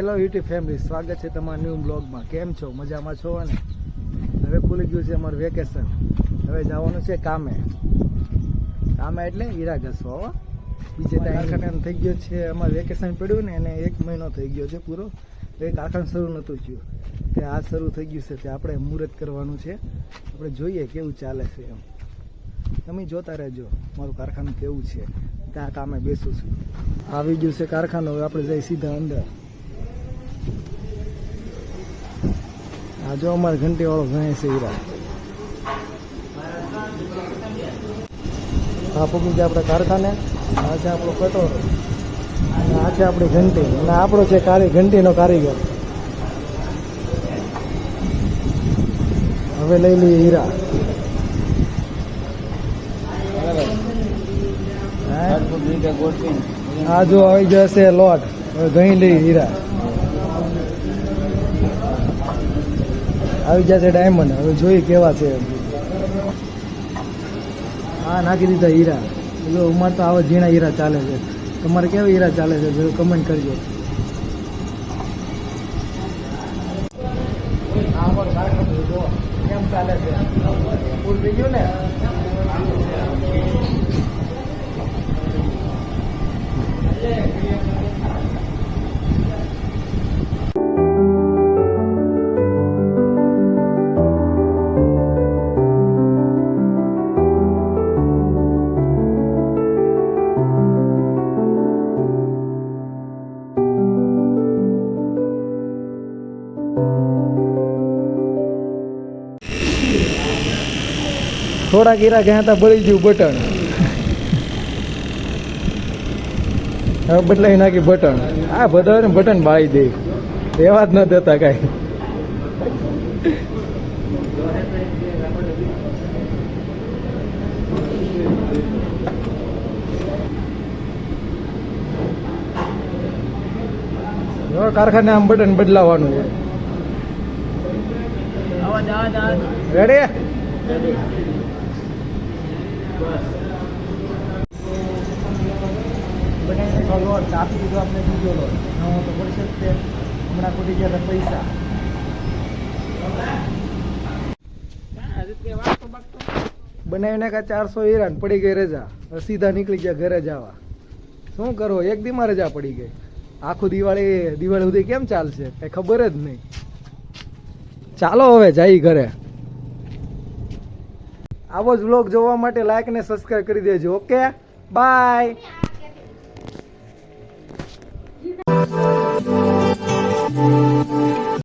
Hello YouTube family સ્વાગત છે તમારા ન્યૂ બ્લોગમાં કેમ છો? મજામાં છો અને હવે ખુલી ગયું છે અમારું વેકેશન હવે જવાનું છે કામે. કામે એટલે હીરા ઘસવા હો. બીજે કારખાને થઈ ગયો છે. અમારે વેકેશન પડ્યું ને એને એક મહિનો થઈ ગયો છે પૂરો. તો એ કારખાનું શરૂ નહોતું થયું. કે આ શરૂ થઈ ગયું છે તે આપણે મુહૂર્ત કરવાનું છે. આપણે જોઈએ કેવું ચાલે છે એમ. તમે જોતા રહેજો. મારું કારખાનું કેવું છે. ત્યાં કામે બેસું છું. આવી ગયું છે કારખાનું. હવે આપણે જઈ સીધા અંદર. આ જો અમારે ઘંટી વાળો ભણે છે હીરા. આ પગી છે આપણે કારખાને આ છે આપણો કટોરો. અને આ છે આપણી ઘંટી. અને આપણો છે કારી ઘંટીનો કારીગર. હવે લઈ લઈએ હીરા? આ જો આવી જશે લોટ. હવે ઘણી લઈ હીરા. આવી જશે ડાયમંડ હવે જોઈ કેવા છે. હા નાખી દીધા હીરા. જો અમારે તો આવા ઝીણા હીરા ચાલે છે. તમારે કેવા હીરા ચાલે છે? જરૂર કમેન્ટ કરજો. કેમ ચાલે છે? પૂર થઈ ગયું ને? થોડાક ગીરા ગયા હતા બળી ગયું બટન હવે બદલાઈ નાખી બટન આ બધા બટન બાળી દે. એવા જ ન દેતા કાંઈ. કારખાને આમ બટન બદલાવાનું છે રેડી બનાવીને કા ચારસો હીરાન પડી ગઈ રજા. સીધા નીકળી ગયા ઘરે જવા. શું કરો એક દીમાં રજા પડી ગઈ. આખું દિવાળી દિવાળી સુધી કેમ ચાલશે? કઈ ખબર જ નહીં. ચાલો હવે જઈ ઘરે. આવો જ વ્લોગ જોવા માટે લાઈક ને સબસ્ક્રાઈબ કરી દેજો ઓકે બાય